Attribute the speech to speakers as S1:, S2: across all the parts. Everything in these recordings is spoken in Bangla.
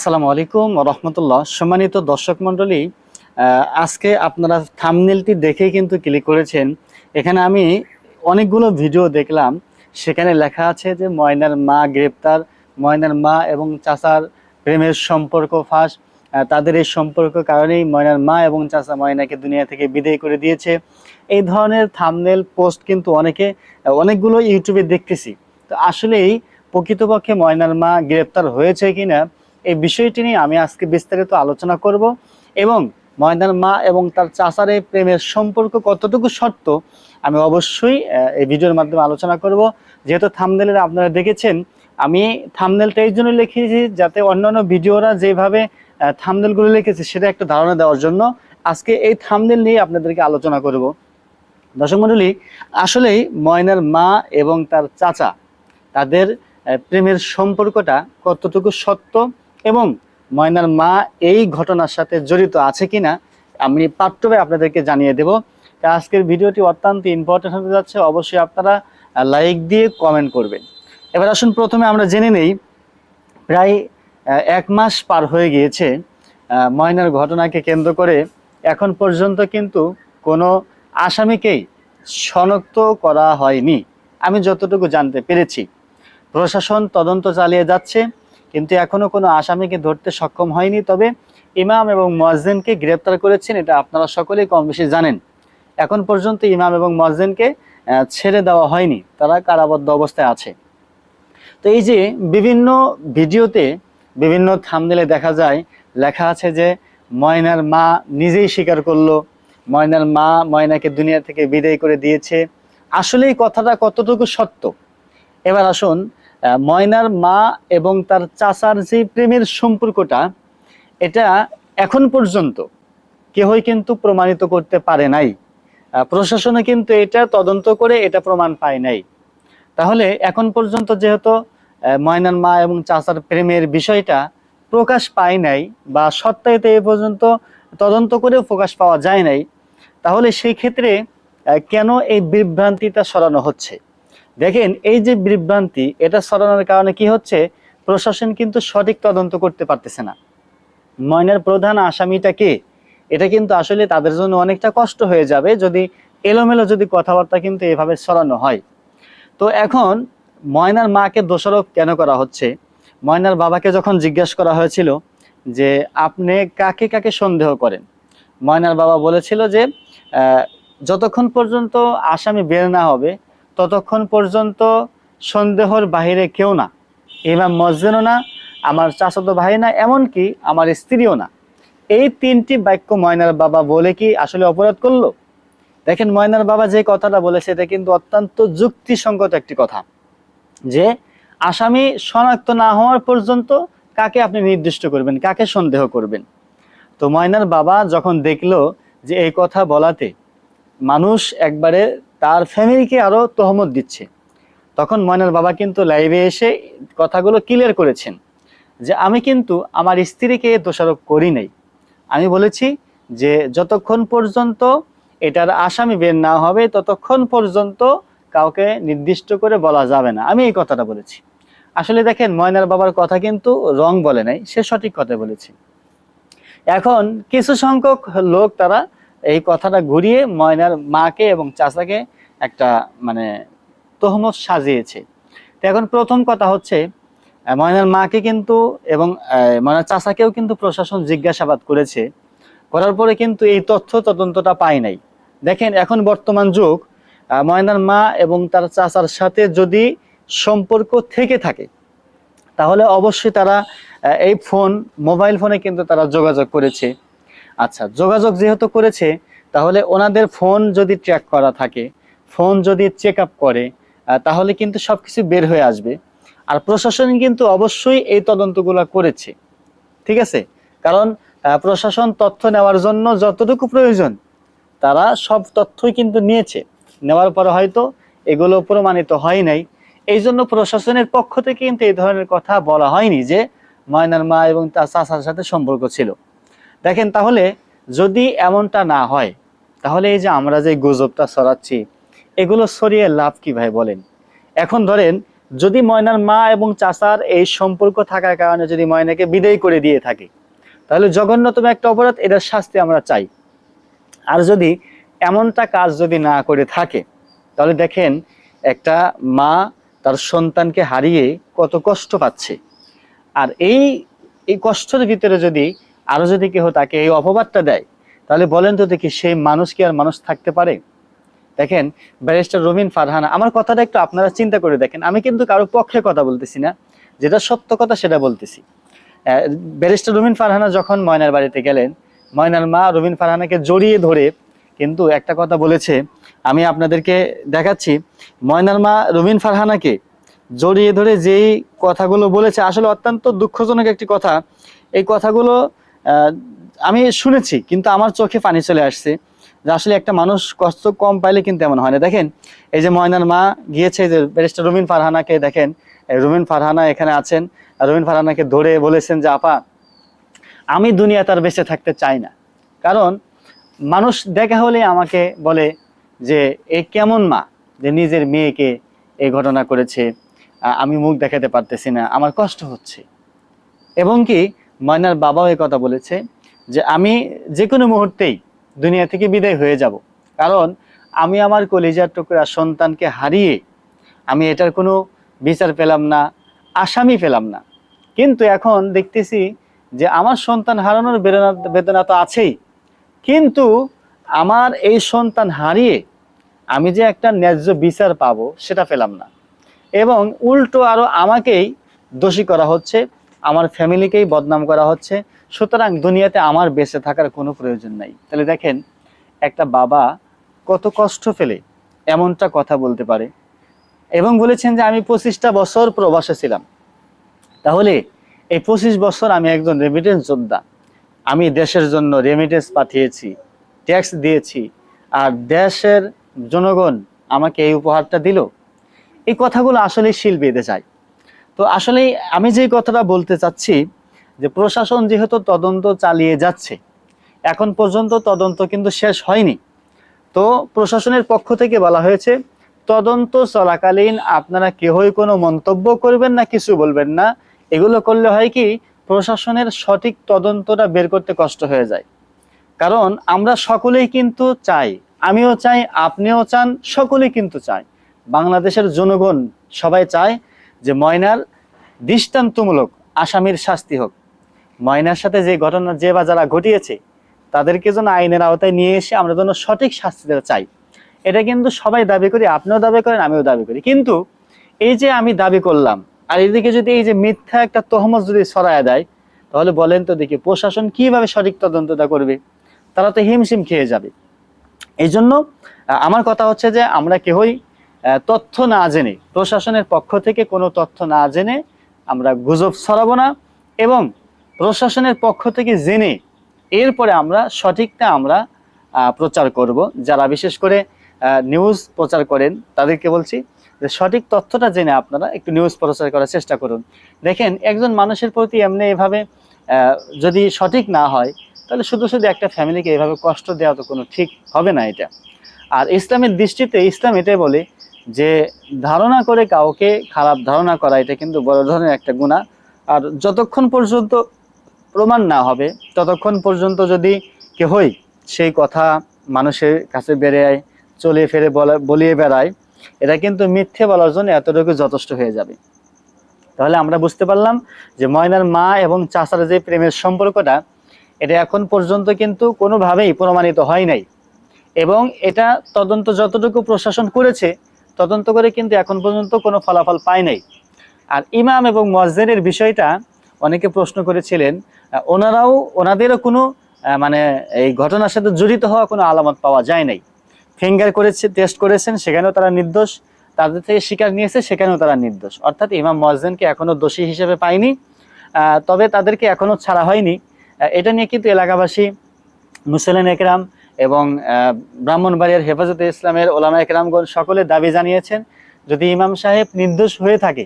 S1: আসসালামু আলাইকুম রহমতুল্লাহ। সম্মানিত দর্শক মণ্ডলী আজকে আপনারা থামনেলটি দেখেই কিন্তু ক্লিক করেছেন। এখানে আমি অনেকগুলো ভিডিও দেখলাম। সেখানে লেখা আছে যে, ময়নার মা গ্রেপ্তার, ময়নার মা এবং চাচার প্রেমের সম্পর্ক ফাঁস। তাদের এই সম্পর্ক কারণেই ময়নার মা এবং চাচা ময়নাকে দুনিয়া থেকে বিদায় করে দিয়েছে। এই ধরনের থামনেল পোস্ট কিন্তু অনেকে, অনেকগুলো ইউটিউবে দেখতেছি। তো আসলেই প্রকৃতপক্ষে ময়নার মা গ্রেপ্তার হয়েছে কিনা এই বিষয়টি নিয়ে আমি আজকে বিস্তারিত আলোচনা করব এবং ময়নার মা এবং তার চাচার এই প্রেমের সম্পর্ক কতটুকু সত্য আমি অবশ্যই এই ভিডিওর মাধ্যমে আলোচনা করব। যেহেতু থামদেলের আপনারা দেখেছেন, আমি থামদেলটা এই জন্য লিখেছি যাতে অন্যান্য ভিডিওরা যেভাবে থামদেলগুলো লিখেছে সেটা একটা ধারণা দেওয়ার জন্য আজকে এই থামদেল নিয়ে আপনাদেরকে আলোচনা করব। দর্শক মণ্ডলী, আসলেই ময়নার মা এবং তার চাচা, তাদের প্রেমের সম্পর্কটা কতটুকু সত্য এবং ময়নার মা এই ঘটনার সাথে জড়িত আছে কিনা আমি পাঠ্যবে আপনাদেরকে জানিয়ে দেব। আজকের ভিডিওটি অত্যন্ত ইম্পর্টেন্ট হতে যাচ্ছে। অবশ্যই আপনারা লাইক দিয়ে কমেন্ট করবেন। এবার আসুন প্রথমে আমরা জেনে নেই, প্রায় এক মাস পার হয়ে গিয়েছে ময়নার ঘটনাকে কেন্দ্র করে। এখন পর্যন্ত কিন্তু কোনো আসামিকেই শনাক্ত করা হয়নি। আমি যতটুকু জানতে পেরেছি, প্রশাসন তদন্ত চালিয়ে যাচ্ছে। কিন্তু এখনও কোনো আসামিকে ধরতে সক্ষম হয়নি, তবে ইমাম এবং মোয়াজ্জেনকে গ্রেপ্তার করেছেন, এটা আপনারা সকলেই কম বেশি জানেন। এখন পর্যন্ত ইমাম এবং মোয়াজ্জেনকে ছেড়ে দেওয়া হয়নি, তারা কারাবদ্ধ অবস্থায় আছে। তো এই যে বিভিন্ন ভিডিওতে বিভিন্ন থামনেলে দেখা যায়, লেখা আছে যে ময়নার মা নিজেই স্বীকার করল, ময়নার মা ময়নাকে দুনিয়া থেকে বিদায় করে দিয়েছে। আসলে এই কথাটা কতটুকু সত্য? এবার আসুন ময়নার মা এবং তার চাচার যে প্রেমের সম্পর্কটা, এটা এখন পর্যন্ত কেহই কিন্তু প্রমাণিত করতে পারে নাই। প্রশাসনে কিন্তু এটা তদন্ত করে এটা প্রমাণ পায় নাই। তাহলে এখন পর্যন্ত যেহেতু ময়নার মা এবং চাচার প্রেমের বিষয়টা প্রকাশ পায় নাই বা সত্যায়িত এ পর্যন্ত তদন্ত করেও প্রকাশ পাওয়া যায় নাই, তাহলে সেই ক্ষেত্রে কেন এই বিভ্রান্তিটা সরানো হচ্ছে? দেখেন, এই যে বিভ্রান্তি, এটা সরানোর কারণে কি হচ্ছে? প্রশাসন কিন্তু সঠিক তদন্ত করতে পারতেছে না। ময়নার প্রধান আসামিটা কে? এটা কিন্তু আসলে তাদের জন্য অনেকটা কষ্ট হয়ে যাবে যদি এলোমেলো যদি কথাবার্তা কিন্তু এভাবে সরানো হয়। তো এখন ময়নার মাকে দোষারোপ কেন করা হচ্ছে? ময়নার বাবাকে যখন জিজ্ঞাসা করা হয়েছিল যে, আপনি কাকে কাকে সন্দেহ করেন? ময়নার বাবা বলেছিল যে যতক্ষণ পর্যন্ত আসামি বের না হবে ততক্ষণ পর্যন্ত সন্দেহর বাহিরে কেউ না। ইমাম মসজিদও না, আমার চাচাতো ভাই না, এমনকি আমার স্ত্রীও না। এই তিনটি বাক্য ময়নার বাবা বলে কি আসলে অপরাধ করল? দেখেন, ময়নার বাবা যে কথাটা বলেছে, এটা কিন্তু অত্যন্ত যুক্তিসঙ্গত একটি কথা। যে আসামি শনাক্ত না হওয়ার পর্যন্ত কাকে আপনি নির্দিষ্ট করবেন, কাকে সন্দেহ করবেন? তো ময়নার বাবা যখন দেখল যে এই কথা বলাতে মানুষ একবারে তার ফ্যামিলিকে আরও তহমত দিচ্ছে। তখন ময়নার বাবা কিন্তু লাইভে এসে কথাগুলো ক্লিয়ার করেছেন যে, আমি কিন্তু আমার স্ত্রীকে দোষারোপ করি নাই। আমি বলেছি যে, যতক্ষণ পর্যন্ত এটার আসামি বের না হবে, ততক্ষণ পর্যন্ত কাউকে নির্দিষ্ট করে বলা যাবে না। আমি এই কথাটা বলেছি। আসলে দেখেন, ময়নার বাবার কথা কিন্তু রং বলে নাই, সে সঠিক কথা বলেছে। এখন কিছু সংখ্যক লোক তারা এই কথাটা ঘুরিয়ে ময়নার মাকে এবং চাচাকে একটা মানে তহমত সাজিয়েছে। তো এখন প্রথম কথা হচ্ছে ময়নার মাকে কিন্তু এবং ময়নার চাচাকেও কিন্তু প্রশাসন জিজ্ঞাসাবাদ করেছে। করার পরে কিন্তু এই তথ্য তদন্তটা পায় নাই। দেখেন, এখন বর্তমান যুগ ময়নার মা এবং তার চাচার সাথে যদি সম্পর্ক থেকে থাকে, তাহলে অবশ্যই তারা এই ফোন, মোবাইল ফোনে কিন্তু তারা যোগাযোগ করেছে। আচ্ছা যোগাযোগ যেহেতু করেছে, তাহলে ওনাদের ফোন যদি ট্র্যাক করা থাকে, ফোন যদি চেক আপ করে তাহলে কিন্তু সবকিছু বের হয়ে আসবে। আর প্রশাসন কিন্তু অবশ্যই এই তদন্তগুলো করেছে। ঠিক আছে? কারণ প্রশাসন তথ্য নেওয়ার জন্য যতটুকু প্রয়োজন, তারা সব তথ্যই কিন্তু নিয়েছে। নেওয়ার পরে হয়তো এগুলো প্রমাণিত হয় নাই। এই জন্য প্রশাসনের পক্ষ থেকে কিন্তু এই ধরনের কথা বলা হয়নি যে ময়নার মা এবং তার চাচার সাথে সম্পর্ক ছিল। দেখেন তাহলে যদি এমনটা না হয়, তাহলে এই যে আমরা যে গুজবটা ছড়াচ্ছি, এগুলো ছড়িয়ে লাভ কি ভাই বলেন? এখন ধরেন যদি ময়নার মা এবং চাচার এই সম্পর্ক থাকার কারণে যদি ময়নাকে বিদায় করে দিয়ে থাকে, তাহলে জঘন্যতম একটা অপরাধ, এটার শাস্তি আমরা চাই। আর যদি এমনটা কাজ যদি না করে থাকে, তাহলে দেখেন একটা মা তার সন্তানকে হারিয়ে কত কষ্ট পাচ্ছে। আর এই এই কষ্টের ভিতরে যদি আরও যদি কেউ তাকে এই অপবাদটা দেয়, তাহলে বলেন তো দেখি সেই মানুষ কি আর মানুষ থাকতে পারে? দেখেন, ব্যারিস্টার রবিন ফারহানা, আমার কথাটা একটু আপনারা চিন্তা করে দেখেন। আমি কিন্তু কারও পক্ষে কথা বলতেছি না, যেটা সত্য কথা সেটা বলতেছি। ব্যারিস্টার রবিন ফারহানা যখন ময়নার বাড়িতে গেলেন, ময়নার মা রবিন ফারহানাকে জড়িয়ে ধরে কিন্তু একটা কথা বলেছে, আমি আপনাদেরকে দেখাচ্ছি। ময়নার মা রবিন ফারহানাকে জড়িয়ে ধরে যেই কথাগুলো বলেছে, আসলে অত্যন্ত দুঃখজনক একটি কথা। এই কথাগুলো আমি শুনেছি, কিন্তু আমার চোখে পানি চলে আসছে। যে আসলে একটা মানুষ কষ্ট কম পাইলে কিন্তু এমন হয় না। দেখেন, এই যে ময়নার মা গিয়েছে যে ব্যারিস্টার রুমিন ফারহানাকে দেখেন রুমিন ফারহানা এখানে আছেন রুমিন ফারহানাকে ধরে বলেছেন যে, আপা, আমি দুনিয়া তার বেঁচে থাকতে চাই না। কারণ মানুষ দেখা হলে আমাকে বলে যে, এ কেমন মা যে নিজের মেয়েকে এই ঘটনা করেছে আমি মুখ দেখাতে পারতেছি না, আমার কষ্ট হচ্ছে। এবং কি ময়নার বাবাও এই কথা বলেছে যে আমি যে কোনো মুহূর্তেই দুনিয়া থেকে বিদায় হয়ে যাব। কারণ আমি আমার কলিজার টুকরা সন্তানকে হারিয়ে আমি এটার কোনো বিচার পেলাম না, আসামি পেলাম না। কিন্তু এখন দেখতেছি যে আমার সন্তান হারানোর বেদনা বেদনা তো আছেই। কিন্তু আমার এই সন্তান হারিয়ে আমি যে একটা ন্যায্য বিচার পাবো সেটা পেলাম না। এবং উল্টো আরও আমাকেই দোষী করা হচ্ছে। আমার ফ্যামিলিকেই বদনাম করা হচ্ছে। সুতরাং দুনিয়াতে আমার বেঁচে থাকার কোনো প্রয়োজন নাই। তাহলে দেখেন, একটা বাবা কত কষ্ট ফেলে এমনটা কথা বলতে পারে। এবং বলেছেন যে, আমি পঁচিশটা বছর প্রবাসে ছিলাম। তাহলে এই পঁচিশ বছর আমি একজন রেমিটেন্স যোদ্ধা। আমি দেশের জন্য রেমিটেন্স পাঠিয়েছি ট্যাক্স দিয়েছি, আর দেশের জনগণ আমাকে এই উপহারটা দিল। এই কথাগুলো আসলে শিল বেঁধে যায়। তো আসলে আমি যে কথাটা বলতে চাচ্ছি, যে প্রশাসন যেহেতু তদন্ত চালিয়ে যাচ্ছে, এখন পর্যন্ত তদন্ত কিন্তু শেষ হয়নি। তো প্রশাসনের পক্ষ থেকে বলা হয়েছে, তদন্ত চলাকালীন আপনারা কেহই কোনো মন্তব্য করবেন না, কিছু বলবেন না। এগুলো করলে হয় কি, প্রশাসনের সঠিক তদন্তটা বের করতে কষ্ট হয়ে যায়। কারণ আমরা সকলেই কিন্তু চাই, আমিও চাই, আপনিও চান, সকলেই কিন্তু চাই বাংলাদেশের জনগণ সবাই চায় যে ময়নার দৃষ্টান্তমূলক আসামির শাস্তি হোক। ময়নার সাথে যে ঘটনা যে বা যারা ঘটিয়েছে তাদেরকে যেন আইনের আওতায় নিয়ে এসে আমরা যেন সঠিক শাস্তি দেওয়া চাই। এটা কিন্তু সবাই দাবি করি আপনিও দাবি করেন আমিও দাবি করি। কিন্তু এই যে আমি দাবি করলাম আর এদিকে যদি এই যে মিথ্যা একটা তহমত যদি ছড়ায় দেয় তাহলে বলেন তো দেখি প্রশাসন কীভাবে সঠিক তদন্তটা করবে? তারা তো হিমশিম খেয়ে যাবে। এই জন্য আমার কথা হচ্ছে যে আমরা আহ, তথ্য না জেনে, প্রশাসনের পক্ষ থেকে কোনো তথ্য না জেনে আমরা গুজব ছড়াবো না এবং প্রশাসনের পক্ষ থেকে জেনে এরপরে আমরা সঠিকটা আমরা প্রচার করব। যারা বিশেষ করে নিউজ প্রচার করেন তাদেরকে বলছি যে সঠিক তথ্যটা জেনে আপনারা একটু নিউজ প্রচার করার চেষ্টা করুন। দেখেন, একজন মানুষের প্রতি এমনি এভাবে যদি সঠিক না হয়, তাহলে শুধু শুধু একটা ফ্যামিলিকে এভাবে কষ্ট দেওয়া তো কোনো ঠিক হবে না এটা। আর ইসলামের দৃষ্টিতে, ইসলাম এটাই বলে যে ধারণা করে কাউকে খারাপ ধারণা করা, এটা কিন্তু বড় ধরনের একটা গুণা। আর যতক্ষণ পর্যন্ত প্রমাণ না হবে, ততক্ষণ পর্যন্ত যদি কেহই সেই কথা মানুষের কাছে বেড়ে চলে ফেরে বলা, বলিয়ে বেড়ায়, এটা কিন্তু মিথ্যে বলার জন্য এতটুকু যথেষ্ট হয়ে যাবে। তাহলে আমরা বুঝতে পারলাম যে ময়নার মা এবং চাচার যে প্রেমের সম্পর্কটা, এটা এখন পর্যন্ত কিন্তু কোনোভাবেই প্রমাণিত হয় নাই। এবং এটা তদন্ত যতটুকু প্রশাসন করেছে তদন্ত করে কিন্তু এখন পর্যন্ত কোনো ফলাফল পায় নাই। আর ইমাম এবং মসজিদের বিষয়টা অনেকে প্রশ্ন করেছিলেন ওনারাও, ওনাদেরও কোনো মানে এই ঘটনার সাথে জড়িত হওয়া কোনো আলামত পাওয়া যায় নাই। ফিঙ্গার করেছে, টেস্ট করেছেন, সেখানেও তারা নির্দোষ। তাদের থেকে স্বীকার নিয়েছে, সেখানেও তারা নির্দোষ। অর্থাৎ ইমাম মসজিদকে এখনও দোষী হিসেবে পায়নি। তবে তাদেরকে এখনও ছাড়া হয়নি। এটা নিয়ে কিন্তু এলাকাবাসী, মুসলিম একরাম এবং ব্রাহ্মণবাড়িয়ার হেফাজতে ইসলামের ওলামা একরামগণ সকলে দাবি জানিয়েছেন, যদি ইমাম সাহেব নির্দোষ হয়ে থাকে,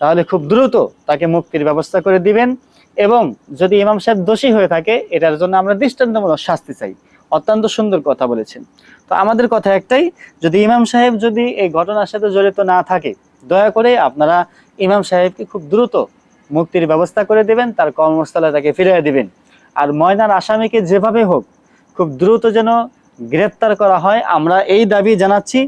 S1: তাহলে খুব দ্রুত তাকে মুক্তির ব্যবস্থা করে দিবেন এবং যদি ইমাম সাহেব দোষী হয়ে থাকে, এটার জন্য আমরা দৃষ্টান্তমূলক শাস্তি চাই। অত্যন্ত সুন্দর কথা বলেছেন। তো আমাদের কথা একটাই, যদি ইমাম সাহেব যদি এই ঘটনার সাথে জড়িত না থাকে, দয়া করে আপনারা ইমাম সাহেবকে খুব দ্রুত মুক্তির ব্যবস্থা করে দেবেন, তার কর্মস্থলে তাকে ফিরিয়ে দেবেন। আর ময়নার আসামিকে যেভাবে হোক খুব দ্রুত যেন গ্রেপ্তার করা হয়। আমরা এই দাবি জানাচ্ছি।